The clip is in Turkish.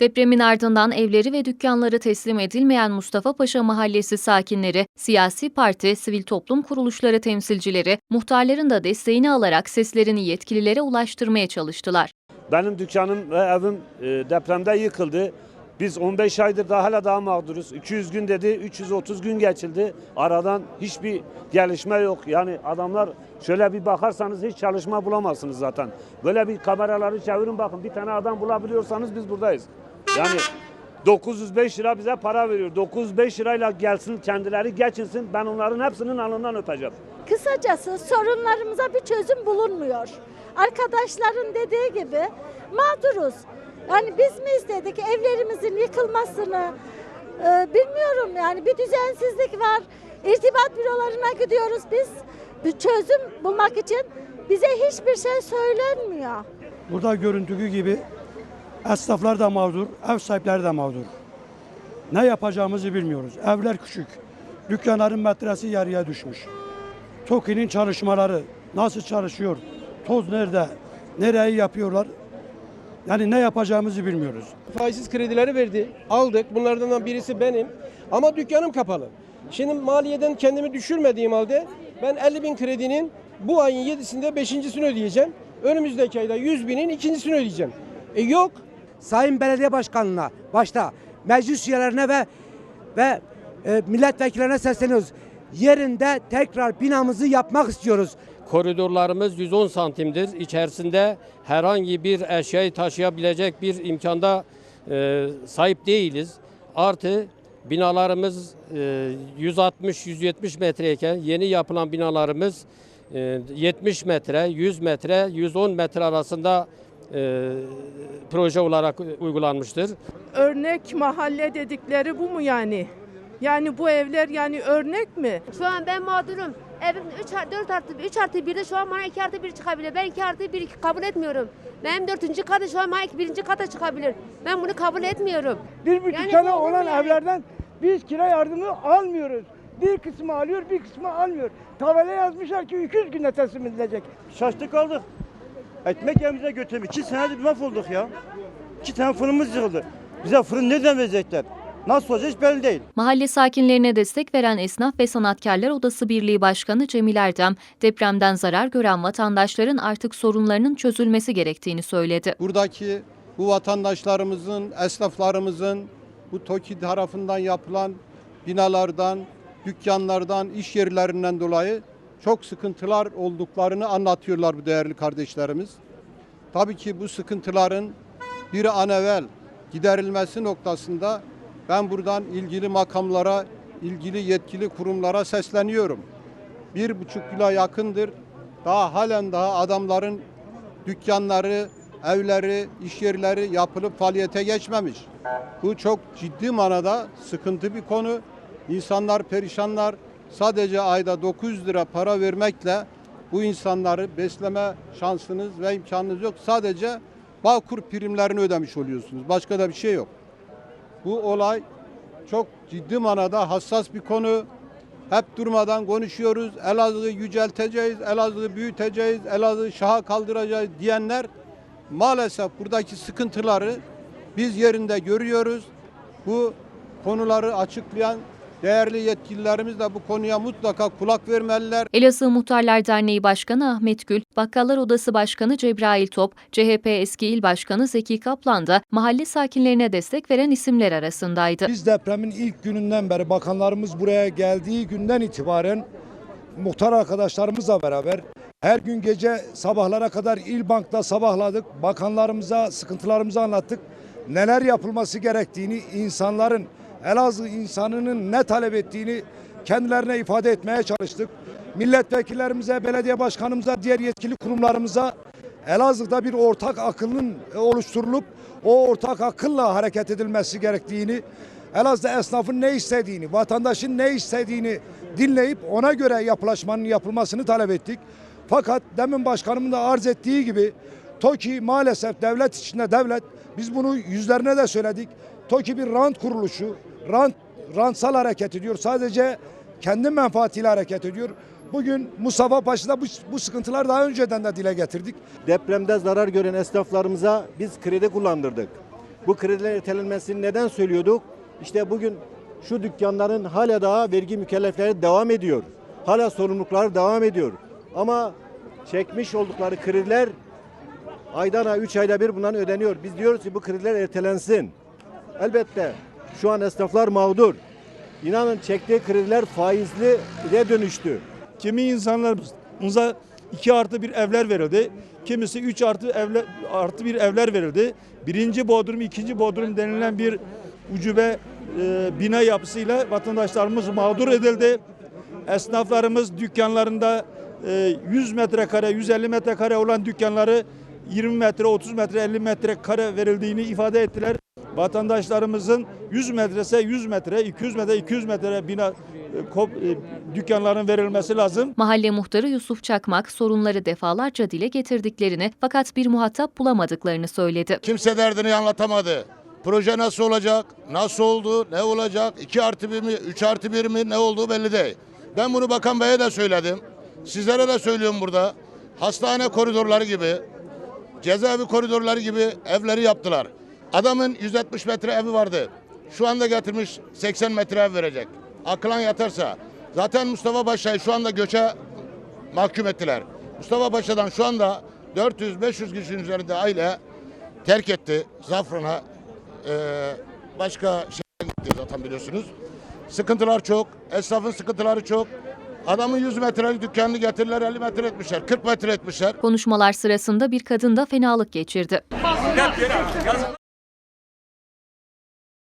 Depremin ardından evleri ve dükkanları teslim edilmeyen Mustafa Paşa Mahallesi sakinleri, siyasi parti, sivil toplum kuruluşları temsilcileri, muhtarların da desteğini alarak seslerini yetkililere ulaştırmaya çalıştılar. Benim dükkanım ve evim e, depremde yıkıldı. Biz 15 aydır daha hala daha mağduruz. 200 gün dedi, 330 gün geçildi. Aradan hiçbir gelişme yok. Yani adamlar şöyle bir bakarsanız hiç çalışma bulamazsınız zaten. Böyle bir kameraları çevirin bakın. Bir tane adam bulabiliyorsanız biz buradayız. Yani 905 lira bize para veriyor. 905 lirayla gelsin kendileri geçinsin. Ben onların hepsinin alnından öpeceğim. Kısacası sorunlarımıza bir çözüm bulunmuyor. Arkadaşların dediği gibi mağduruz. Yani biz mi istedik evlerimizin yıkılmasını? Ee, bilmiyorum yani bir düzensizlik var. İrtibat bürolarına gidiyoruz biz. Bir çözüm bulmak için bize hiçbir şey söylenmiyor. Burada görüntüsü gibi esnaflar da mağdur, ev sahipleri de mağdur. Ne yapacağımızı bilmiyoruz. Evler küçük. Dükkanların metresi yarıya düşmüş. TOKİ'nin çalışmaları nasıl çalışıyor? Toz nerede? Nereyi yapıyorlar? Yani ne yapacağımızı bilmiyoruz. Faizsiz kredileri verdi. Aldık. Bunlardan da birisi benim. Ama dükkanım kapalı. Şimdi maliyeden kendimi düşürmediğim halde ben 50 bin kredinin bu ayın 7'sinde 5.sini ödeyeceğim. Önümüzdeki ayda 100 binin ikincisini ödeyeceğim. E yok. Sayın Belediye Başkanı'na başta meclis üyelerine ve ve e, milletvekillerine sesleniyoruz. Yerinde tekrar binamızı yapmak istiyoruz. Koridorlarımız 110 santimdir. İçerisinde herhangi bir eşyayı taşıyabilecek bir imkanda e, sahip değiliz. Artı binalarımız e, 160-170 metreyken yeni yapılan binalarımız e, 70 metre, 100 metre, 110 metre arasında e, proje olarak uygulanmıştır. örnek mahalle dedikleri bu mu yani? Yani bu evler yani örnek mi? Şu an ben mağdurum. Evim 3 4 artı 3 artı 1'de şu an bana 2 artı 1 çıkabilir. Ben 2 artı 1 kabul etmiyorum. Benim 4. katı şu an bana 1. kata çıkabilir. Ben bunu kabul etmiyorum. Bir buçuk Yani sene bu olur olan yani. evlerden biz kira yardımı almıyoruz. Bir kısmı alıyor, bir kısmı almıyor. Tabela yazmışlar ki 200 günde teslim edilecek. Şaştık kaldık. Ekmek yerimize götürdük. İki senedir mahvolduk ya. İki tane fırınımız yıkıldı. Bize fırın nereden verecekler? Nasıl olacak hiç belli değil. Mahalle sakinlerine destek veren Esnaf ve Sanatkarlar Odası Birliği Başkanı Cemil Erdem, depremden zarar gören vatandaşların artık sorunlarının çözülmesi gerektiğini söyledi. buradaki bu vatandaşlarımızın, esnaflarımızın bu TOKİ tarafından yapılan binalardan, dükkanlardan, iş yerlerinden dolayı çok sıkıntılar olduklarını anlatıyorlar bu değerli kardeşlerimiz. Tabii ki bu sıkıntıların bir an evvel giderilmesi noktasında ben buradan ilgili makamlara, ilgili yetkili kurumlara sesleniyorum. Bir buçuk yıla yakındır daha halen daha adamların dükkanları, evleri, iş yerleri yapılıp faaliyete geçmemiş. Bu çok ciddi manada sıkıntı bir konu. İnsanlar perişanlar. Sadece ayda 900 lira para vermekle bu insanları besleme şansınız ve imkanınız yok. Sadece Bağkur primlerini ödemiş oluyorsunuz. Başka da bir şey yok. Bu olay çok ciddi manada hassas bir konu. Hep durmadan konuşuyoruz. Elazığ'ı yücelteceğiz, Elazığ'ı büyüteceğiz, Elazığ'ı şaha kaldıracağız diyenler maalesef buradaki sıkıntıları biz yerinde görüyoruz. Bu konuları açıklayan değerli yetkililerimiz de bu konuya mutlaka kulak vermeliler. Elazığ Muhtarlar Derneği Başkanı Ahmet Gül, Bakkallar Odası Başkanı Cebrail Top, CHP eski il başkanı Zeki Kaplan da mahalle sakinlerine destek veren isimler arasındaydı. Biz depremin ilk gününden beri bakanlarımız buraya geldiği günden itibaren muhtar arkadaşlarımızla beraber her gün gece sabahlara kadar il bankta sabahladık. Bakanlarımıza sıkıntılarımızı anlattık. Neler yapılması gerektiğini, insanların Elazığ insanının ne talep ettiğini kendilerine ifade etmeye çalıştık. Milletvekillerimize, belediye başkanımıza, diğer yetkili kurumlarımıza Elazığ'da bir ortak akılın oluşturulup o ortak akılla hareket edilmesi gerektiğini, Elazığ'da esnafın ne istediğini, vatandaşın ne istediğini dinleyip ona göre yapılaşmanın yapılmasını talep ettik. Fakat demin başkanımın da arz ettiği gibi TOKİ maalesef devlet içinde devlet. Biz bunu yüzlerine de söyledik. TOKİ bir rant kuruluşu, rant, rantsal hareket ediyor. Sadece kendi menfaatiyle hareket ediyor. Bugün Mustafa Paşa'da bu, bu sıkıntılar daha önceden de dile getirdik. Depremde zarar gören esnaflarımıza biz kredi kullandırdık. Bu kredilerin ertelenmesini neden söylüyorduk? İşte bugün şu dükkanların hala daha vergi mükellefleri devam ediyor. Hala sorumlulukları devam ediyor. Ama çekmiş oldukları krediler aydan ay 3 ayda bir bundan ödeniyor. Biz diyoruz ki bu krediler ertelensin. Elbette şu an esnaflar mağdur. İnanın çektiği krediler faizli de dönüştü. Kimi insanlarımıza 2 artı bir evler verildi. Kimisi 3 artı evler, artı bir evler verildi. Birinci bodrum, ikinci bodrum denilen bir ucube e, bina yapısıyla vatandaşlarımız mağdur edildi. Esnaflarımız dükkanlarında e, 100 metrekare, 150 metrekare olan dükkanları 20 metre, 30 metre, 50 metrekare verildiğini ifade ettiler. Vatandaşlarımızın 100 metrese 100 metre, 200 metre, 200 metre bina e, kop- e, dükkanların verilmesi lazım. Mahalle muhtarı Yusuf Çakmak sorunları defalarca dile getirdiklerini fakat bir muhatap bulamadıklarını söyledi. Kimse derdini anlatamadı. Proje nasıl olacak, nasıl oldu, ne olacak, 2 artı 1 mi, 3 artı 1 mi ne olduğu belli değil. Ben bunu Bakan Bey'e de söyledim. Sizlere de söylüyorum burada. Hastane koridorları gibi, cezaevi koridorları gibi evleri yaptılar. Adamın 170 metre evi vardı. Şu anda getirmiş 80 metre ev verecek. Akılan yatarsa. Zaten Mustafa Paşa'yı şu anda göçe mahkum ettiler. Mustafa Paşa'dan şu anda 400-500 kişinin üzerinde aile terk etti. Zafran'a eee, başka şey gitti zaten biliyorsunuz. Sıkıntılar çok. Esnafın sıkıntıları çok. Adamın 100 metrelik dükkanını getirdiler 50 metre etmişler. 40 metre etmişler. Konuşmalar sırasında bir kadın da fenalık geçirdi.